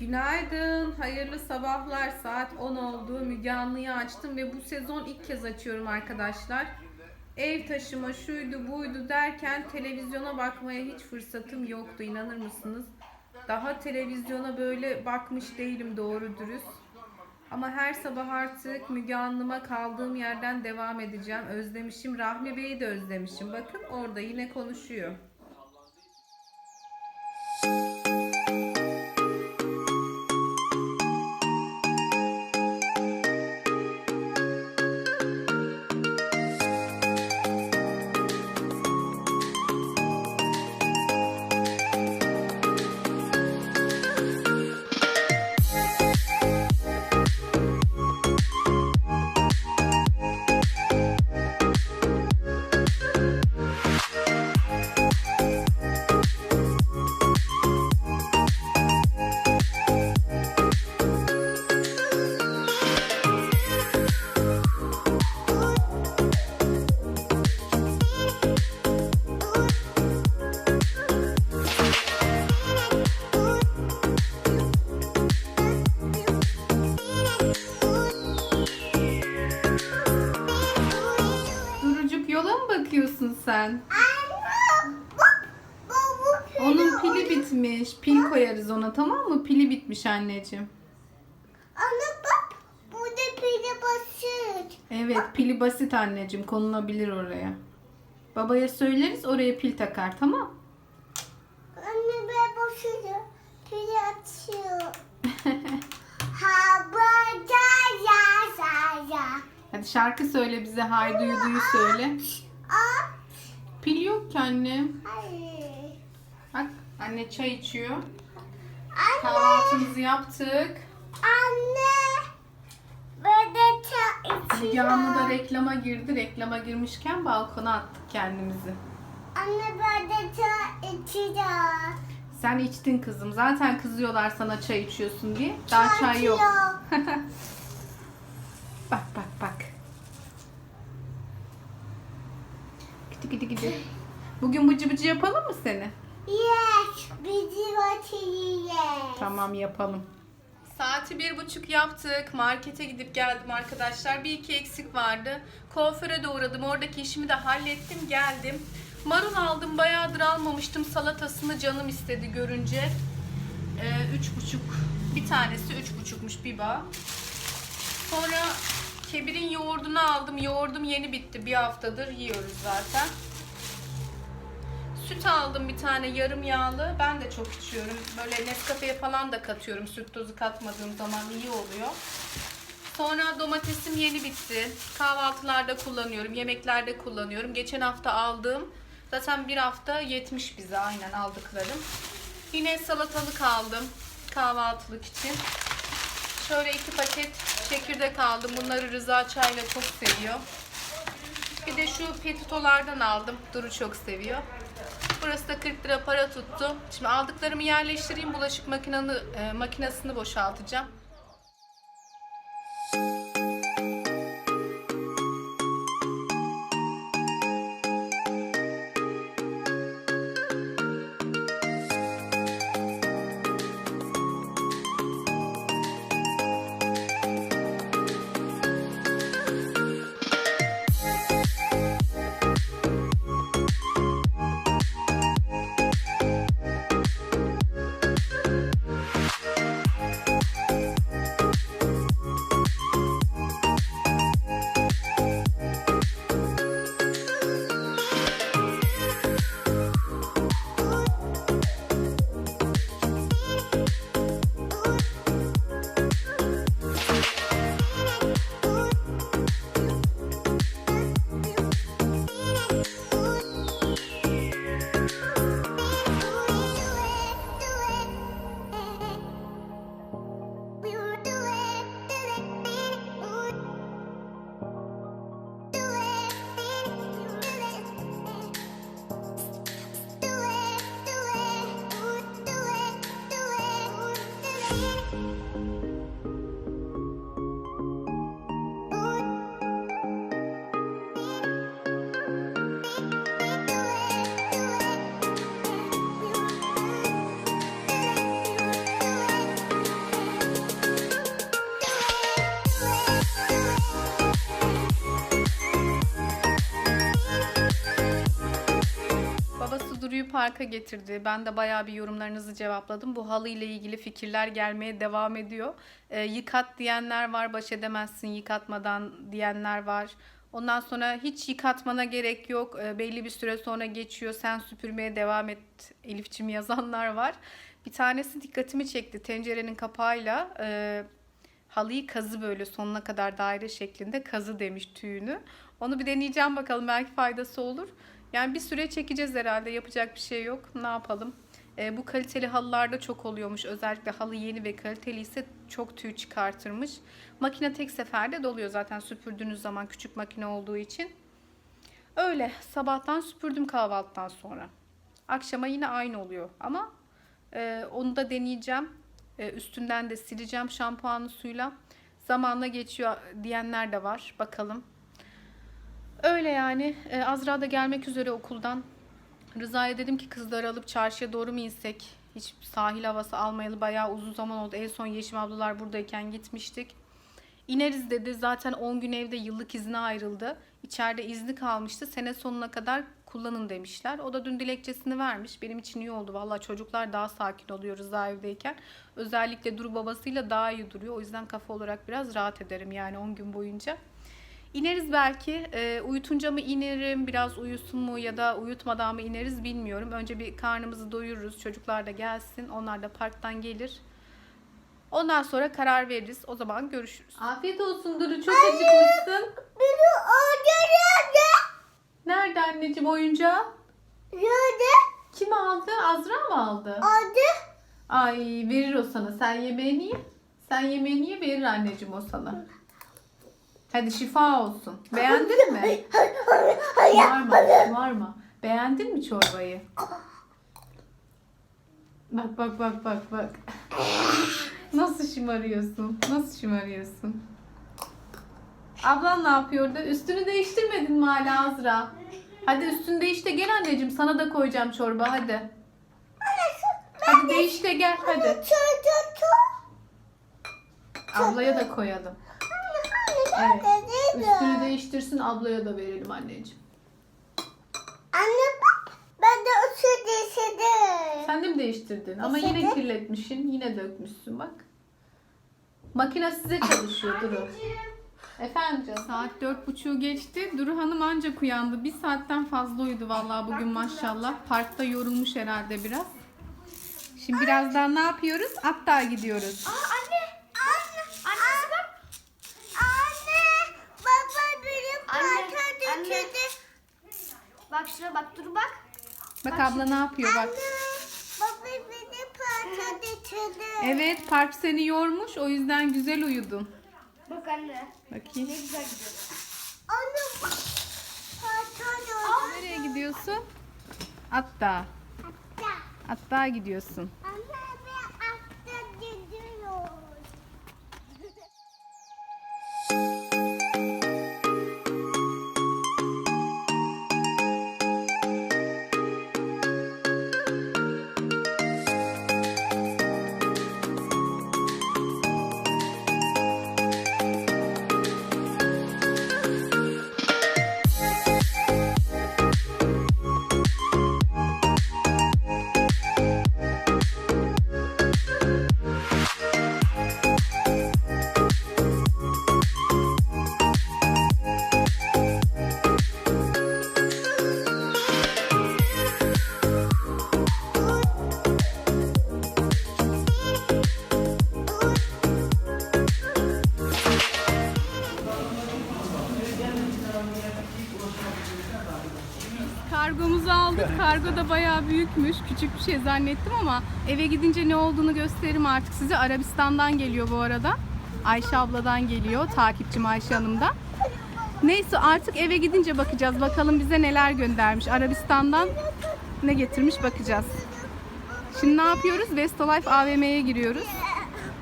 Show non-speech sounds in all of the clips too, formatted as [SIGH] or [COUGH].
Günaydın, hayırlı sabahlar. Saat 10 oldu. Müge Anlı'yı açtım ve bu sezon ilk kez açıyorum arkadaşlar. Ev taşıma şuydu buydu derken televizyona bakmaya hiç fırsatım yoktu inanır mısınız? Daha televizyona böyle bakmış değilim doğru dürüst. Ama her sabah artık Müge Anlı'ma kaldığım yerden devam edeceğim. Özlemişim. Rahmi Bey'i de özlemişim. Bakın orada yine konuşuyor. Sen? Onun pili bitmiş. Pil koyarız ona tamam mı? Pili bitmiş anneciğim. Ana bak burada pide basit. Evet pili basit anneciğim konulabilir oraya. Babaya söyleriz oraya pil takar tamam. Anne ben basıyor. Pide açıyor. [LAUGHS] Havada ya ya ya. Hadi şarkı söyle bize hayduyu duyu söyle. Pil yok ki anne. hayır. Bak anne çay içiyor. Anne, Kahvaltımızı yaptık. anne. Böyle çay Müge Anlı da içiyor. reklama girdi. Reklama girmişken balkona attık kendimizi. Anne böyle çay içiyor. Sen içtin kızım. Zaten kızıyorlar sana çay içiyorsun diye. Daha çay yok. içiyor. [LAUGHS] Bak bak bak. Gidi gidi gidi. Bugün bıcı bıcı yapalım mı seni? Yes, bizi. Yes. Tamam yapalım. Saati bir buçuk yaptık. Markete gidip geldim arkadaşlar. Bir iki eksik vardı. Kuaföre de uğradım. Oradaki işimi de hallettim. Geldim. Marul aldım. Bayağıdır almamıştım. Salatasını canım istedi görünce. Ee, üç buçuk. Bir tanesi üç buçukmuş bir bağ. Sonra Kebir'in yoğurdunu aldım. Yoğurdum yeni bitti. Bir haftadır yiyoruz zaten. Süt aldım bir tane yarım yağlı. Ben de çok içiyorum. Böyle Nescafe'ye falan da katıyorum. Süt tozu katmadığım zaman iyi oluyor. Sonra domatesim yeni bitti. Kahvaltılarda kullanıyorum. Yemeklerde kullanıyorum. Geçen hafta aldığım zaten bir hafta yetmiş bize aynen aldıklarım. Yine salatalık aldım kahvaltılık için. Şöyle iki paket çekirdek aldım. Bunları Rıza çayla çok seviyor. Bir de şu petitolardan aldım. Duru çok seviyor. Burası da 40 lira para tuttu. Şimdi aldıklarımı yerleştireyim. Bulaşık makinanı, e, makinesini boşaltacağım. Parka getirdi. Ben de bayağı bir yorumlarınızı cevapladım. Bu halı ile ilgili fikirler gelmeye devam ediyor. Ee, yıkat diyenler var, baş edemezsin yıkatmadan diyenler var. Ondan sonra hiç yıkatmana gerek yok. Ee, belli bir süre sonra geçiyor. Sen süpürmeye devam et Elifçim yazanlar var. Bir tanesi dikkatimi çekti. Tencerenin kapağıyla e, halıyı kazı böyle sonuna kadar daire şeklinde kazı demiş tüyünü. Onu bir deneyeceğim bakalım belki faydası olur. Yani bir süre çekeceğiz herhalde yapacak bir şey yok. Ne yapalım? Ee, bu kaliteli halılarda çok oluyormuş. Özellikle halı yeni ve kaliteli ise çok tüy çıkartırmış. Makine tek seferde doluyor zaten süpürdüğünüz zaman küçük makine olduğu için. Öyle sabahtan süpürdüm kahvaltıdan sonra. Akşama yine aynı oluyor ama e, onu da deneyeceğim. E, üstünden de sileceğim şampuanlı suyla. Zamanla geçiyor diyenler de var. Bakalım. Öyle yani. E, Azra da gelmek üzere okuldan. Rıza'ya dedim ki kızları alıp çarşıya doğru mu insek? Hiç sahil havası almayalı bayağı uzun zaman oldu. En son Yeşim ablalar buradayken gitmiştik. İneriz dedi. Zaten 10 gün evde yıllık izne ayrıldı. İçeride izni kalmıştı. Sene sonuna kadar kullanın demişler. O da dün dilekçesini vermiş. Benim için iyi oldu. Vallahi çocuklar daha sakin oluyor Rıza evdeyken. Özellikle Duru babasıyla daha iyi duruyor. O yüzden kafa olarak biraz rahat ederim yani 10 gün boyunca. İneriz belki. E, uyutunca mı inerim, biraz uyusun mu ya da uyutmadan mı ineriz bilmiyorum. Önce bir karnımızı doyururuz. Çocuklar da gelsin. Onlar da parktan gelir. Ondan sonra karar veririz. O zaman görüşürüz. Afiyet olsun Duru. Çok acıkmışsın. Biri orada nerede? Nerede anneciğim oyuncağı? Nerede? Kim aldı? Azra mı aldı? Orada. Ay verir o sana. Sen yemeğini ye. Sen yemeğini ye verir anneciğim o sana. Hadi şifa olsun. Beğendin mi? Var mı? Var mı? Beğendin mi çorbayı? Bak bak bak bak bak. Nasıl şımarıyorsun? Nasıl şımarıyorsun? Ablan ne yapıyordu? Üstünü değiştirmedin mi hala Azra? Hadi üstünü değiş de gel anneciğim. Sana da koyacağım çorba hadi. Hadi değiş de gel hadi. Ablaya da koyalım. Evet. Üstünü değiştirsin ablaya da verelim anneciğim. Anne bak. Ben de su değiştirdim. Sen de mi değiştirdin? Ama yine kirletmişsin. Yine dökmüşsün bak. Makine size çalışıyor Duru. Efendim? Saat dört buçuğu geçti. Duru Hanım ancak uyandı. Bir saatten fazla uyudu vallahi bugün maşallah. Parkta yorulmuş herhalde biraz. Şimdi birazdan ne yapıyoruz? Hatta gidiyoruz. Anne. Anne. Bak şuna bak dur bak. Bak abla ne yapıyor bak. Anne. Baba benim parça düşürdü. Evet park seni yormuş. O yüzden güzel uyudun. Bak anne. Bakayım. Ne güzel gidiyor. Anne bak. Parça düşürdü. Nereye gidiyorsun? Hatta. Hatta gidiyorsun. Anne Kargomuzu aldık. Kargo da bayağı büyükmüş. Küçük bir şey zannettim ama eve gidince ne olduğunu gösteririm artık size. Arabistan'dan geliyor bu arada. Ayşe abladan geliyor. Takipçim Ayşe Hanım'dan. Neyse artık eve gidince bakacağız. Bakalım bize neler göndermiş. Arabistan'dan ne getirmiş bakacağız. Şimdi ne yapıyoruz? Vestalife AVM'ye giriyoruz.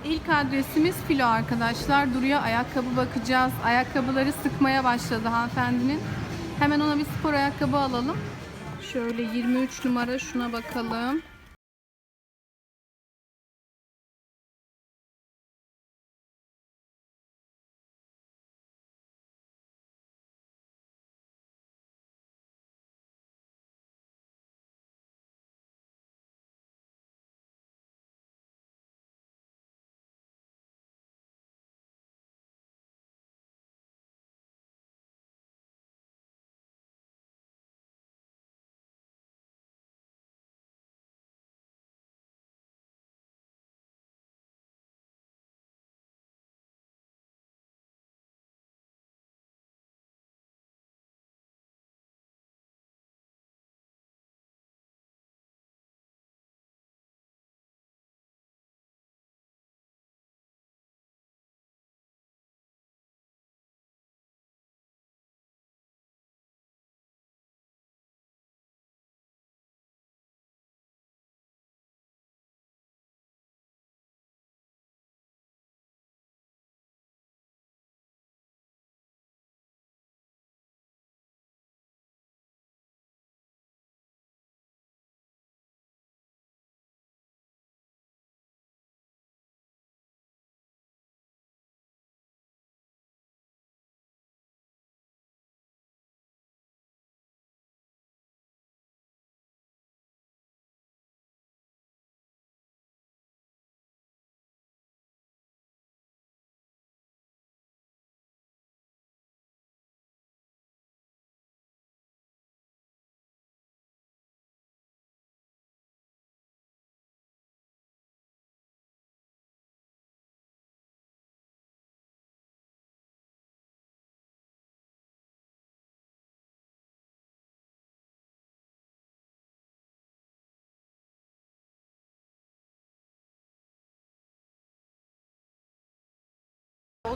İlk adresimiz Filo arkadaşlar. Duruyor ayakkabı bakacağız. Ayakkabıları sıkmaya başladı hanımefendinin. Hemen ona bir spor ayakkabı alalım. Şöyle 23 numara şuna bakalım.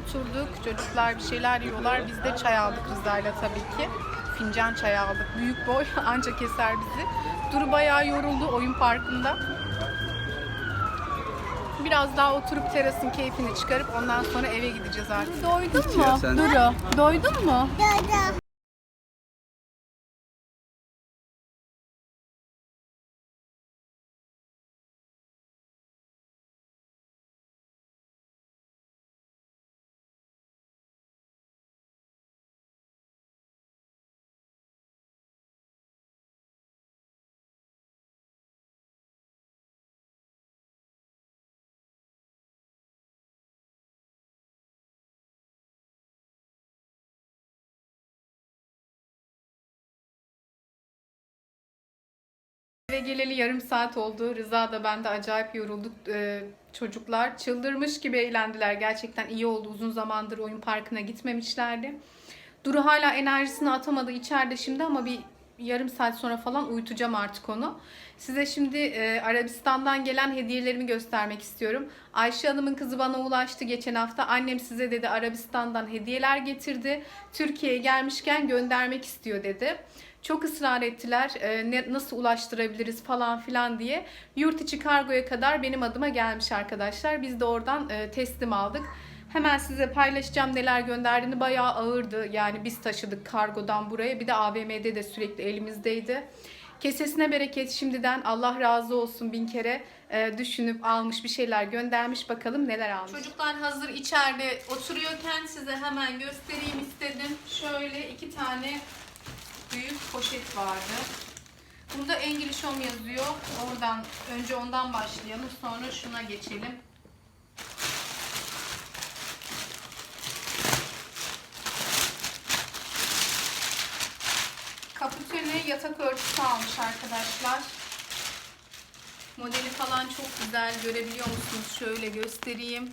Oturduk. Çocuklar bir şeyler yiyorlar. Biz de çay aldık Rıza'yla tabii ki. Fincan çay aldık. Büyük boy [LAUGHS] anca keser bizi. Duru bayağı yoruldu oyun parkında. Biraz daha oturup terasın keyfini çıkarıp ondan sonra eve gideceğiz artık. Doydun mu? Duru, doydun mu? Dada. Eve geleli yarım saat oldu. Rıza da ben de acayip yorulduk. Ee, çocuklar çıldırmış gibi eğlendiler. Gerçekten iyi oldu. Uzun zamandır oyun parkına gitmemişlerdi. Duru hala enerjisini atamadı içeride şimdi ama bir yarım saat sonra falan uyutacağım artık onu. Size şimdi e, Arabistan'dan gelen hediyelerimi göstermek istiyorum. Ayşe Hanım'ın kızı bana ulaştı geçen hafta. Annem size dedi Arabistan'dan hediyeler getirdi. Türkiye'ye gelmişken göndermek istiyor dedi. Çok ısrar ettiler e, ne, nasıl ulaştırabiliriz falan filan diye. Yurt içi kargoya kadar benim adıma gelmiş arkadaşlar. Biz de oradan e, teslim aldık. Hemen size paylaşacağım neler gönderdiğini bayağı ağırdı. Yani biz taşıdık kargodan buraya. Bir de AVM'de de sürekli elimizdeydi. Kesesine bereket şimdiden Allah razı olsun bin kere e, düşünüp almış bir şeyler göndermiş bakalım neler almış. Çocuklar hazır içeride oturuyorken size hemen göstereyim istedim. Şöyle iki tane büyük poşet vardı. Bunda English Home yazıyor. Oradan önce ondan başlayalım. Sonra şuna geçelim. Kaputene yatak örtüsü almış arkadaşlar. Modeli falan çok güzel. Görebiliyor musunuz? Şöyle göstereyim.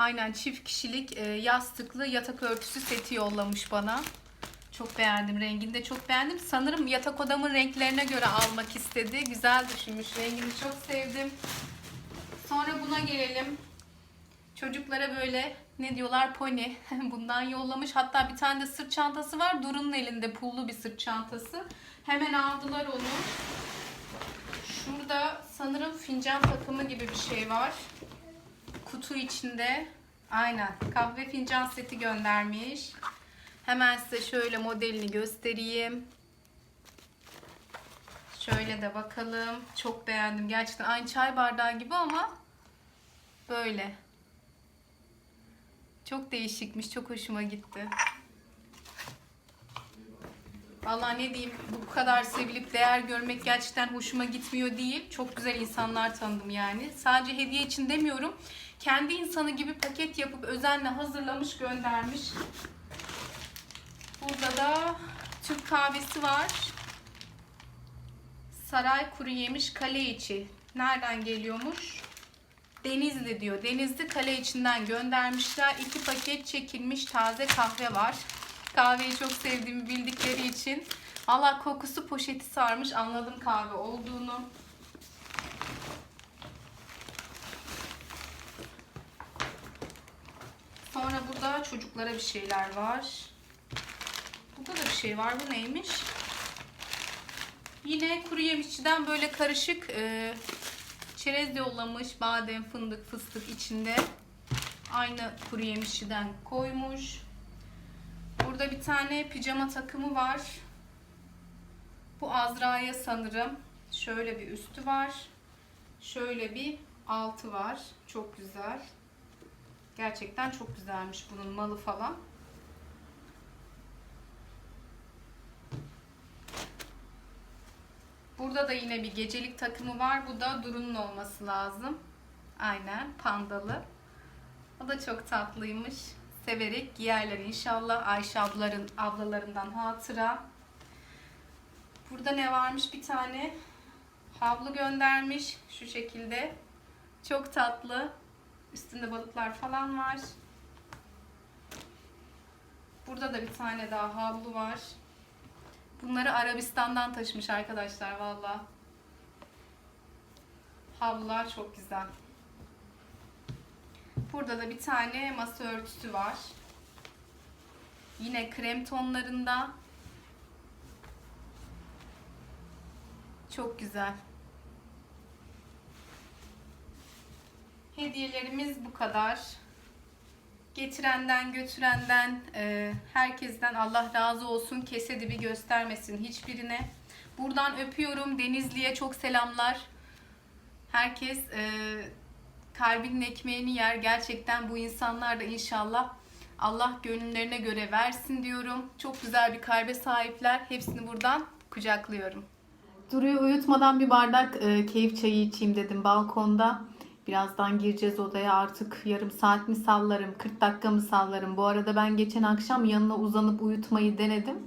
Aynen çift kişilik e, yastıklı yatak örtüsü seti yollamış bana. Çok beğendim. Rengini de çok beğendim. Sanırım yatak odamın renklerine göre almak istedi. Güzel düşünmüş. Rengini çok sevdim. Sonra buna gelelim. Çocuklara böyle ne diyorlar pony [LAUGHS] bundan yollamış. Hatta bir tane de sırt çantası var. Duru'nun elinde pullu bir sırt çantası. Hemen aldılar onu. Şurada sanırım fincan takımı gibi bir şey var. Kutu içinde aynen kahve fincan seti göndermiş. Hemen size şöyle modelini göstereyim. Şöyle de bakalım. Çok beğendim. Gerçekten aynı çay bardağı gibi ama böyle. Çok değişikmiş. Çok hoşuma gitti. Vallahi ne diyeyim bu kadar sevilip değer görmek gerçekten hoşuma gitmiyor değil. Çok güzel insanlar tanıdım yani. Sadece hediye için demiyorum. Kendi insanı gibi paket yapıp özenle hazırlamış göndermiş. Burada da Türk kahvesi var. Saray kuru yemiş kale içi. Nereden geliyormuş? Denizli diyor. Denizli kale içinden göndermişler. İki paket çekilmiş taze kahve var. Kahveyi çok sevdiğimi bildikleri için. Allah kokusu poşeti sarmış. Anladım kahve olduğunu. Sonra burada çocuklara bir şeyler var. Burada da bir şey var. Bu neymiş? Yine kuru yemişçiden böyle karışık e, çerez yollamış. Badem, fındık, fıstık içinde. Aynı kuru yemişçiden koymuş. Burada bir tane pijama takımı var. Bu Azra'ya sanırım. Şöyle bir üstü var. Şöyle bir altı var. Çok güzel. Gerçekten çok güzelmiş bunun malı falan. Burada da yine bir gecelik takımı var. Bu da Duru'nun olması lazım. Aynen pandalı. O da çok tatlıymış. Severek giyerler inşallah. Ayşe abların, ablalarından hatıra. Burada ne varmış? Bir tane havlu göndermiş. Şu şekilde. Çok tatlı. Üstünde balıklar falan var. Burada da bir tane daha havlu var. Bunları Arabistan'dan taşımış arkadaşlar valla. Havlular çok güzel. Burada da bir tane masa örtüsü var. Yine krem tonlarında. Çok güzel. Hediyelerimiz bu kadar. Getirenden, götürenden, e, herkesten Allah razı olsun. Kese dibi göstermesin hiçbirine. Buradan öpüyorum. Denizli'ye çok selamlar. Herkes e, kalbinin ekmeğini yer. Gerçekten bu insanlar da inşallah Allah gönüllerine göre versin diyorum. Çok güzel bir kalbe sahipler. Hepsini buradan kucaklıyorum. Duru'yu uyutmadan bir bardak e, keyif çayı içeyim dedim balkonda. Birazdan gireceğiz odaya artık yarım saat mi sallarım, 40 dakika mı sallarım. Bu arada ben geçen akşam yanına uzanıp uyutmayı denedim.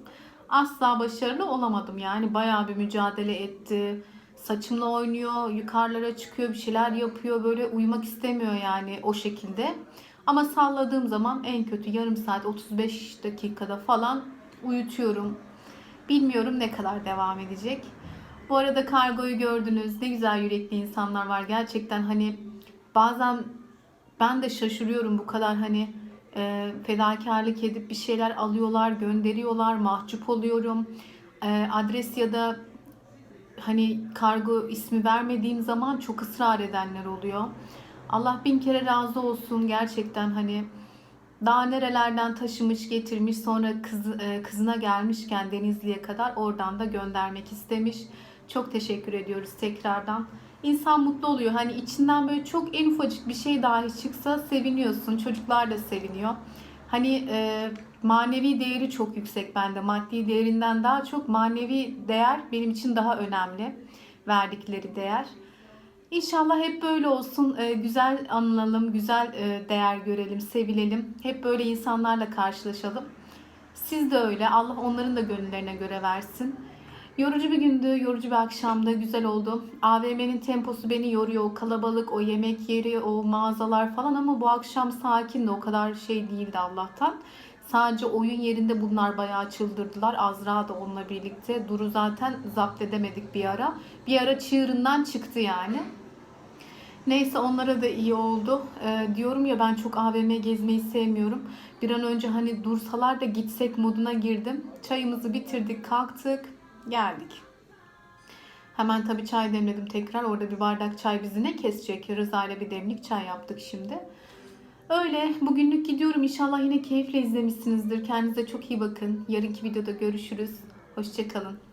Asla başarılı olamadım yani bayağı bir mücadele etti. Saçımla oynuyor, yukarılara çıkıyor, bir şeyler yapıyor. Böyle uyumak istemiyor yani o şekilde. Ama salladığım zaman en kötü yarım saat 35 dakikada falan uyutuyorum. Bilmiyorum ne kadar devam edecek. Bu arada kargoyu gördünüz. Ne güzel yürekli insanlar var. Gerçekten hani bazen ben de şaşırıyorum bu kadar hani e, fedakarlık edip bir şeyler alıyorlar, gönderiyorlar. Mahcup oluyorum. E, adres ya da hani kargo ismi vermediğim zaman çok ısrar edenler oluyor. Allah bin kere razı olsun gerçekten hani daha nerelerden taşımış getirmiş sonra kız, e, kızına gelmişken Denizli'ye kadar oradan da göndermek istemiş. Çok teşekkür ediyoruz tekrardan. İnsan mutlu oluyor. Hani içinden böyle çok en ufacık bir şey dahi çıksa seviniyorsun. Çocuklar da seviniyor. Hani e, manevi değeri çok yüksek bende. Maddi değerinden daha çok manevi değer benim için daha önemli. Verdikleri değer. İnşallah hep böyle olsun. Ee, güzel anılalım, güzel e, değer görelim, sevilelim. Hep böyle insanlarla karşılaşalım. Siz de öyle. Allah onların da gönüllerine göre versin. Yorucu bir gündü, yorucu bir akşamdı, güzel oldu. AVM'nin temposu beni yoruyor. Kalabalık, o yemek yeri, o mağazalar falan ama bu akşam sakindi. O kadar şey değildi Allah'tan. Sadece oyun yerinde bunlar bayağı çıldırdılar. Azra da onunla birlikte. Duru zaten zapt edemedik bir ara. Bir ara çığırından çıktı yani. Neyse onlara da iyi oldu. Ee, diyorum ya ben çok AVM gezmeyi sevmiyorum. Bir an önce hani dursalar da gitsek moduna girdim. Çayımızı bitirdik, kalktık, geldik. Hemen tabii çay demledim tekrar. Orada bir bardak çay bizi ne kesecek? Rıza ile bir demlik çay yaptık şimdi. Öyle bugünlük gidiyorum. İnşallah yine keyifle izlemişsinizdir. Kendinize çok iyi bakın. Yarınki videoda görüşürüz. Hoşçakalın.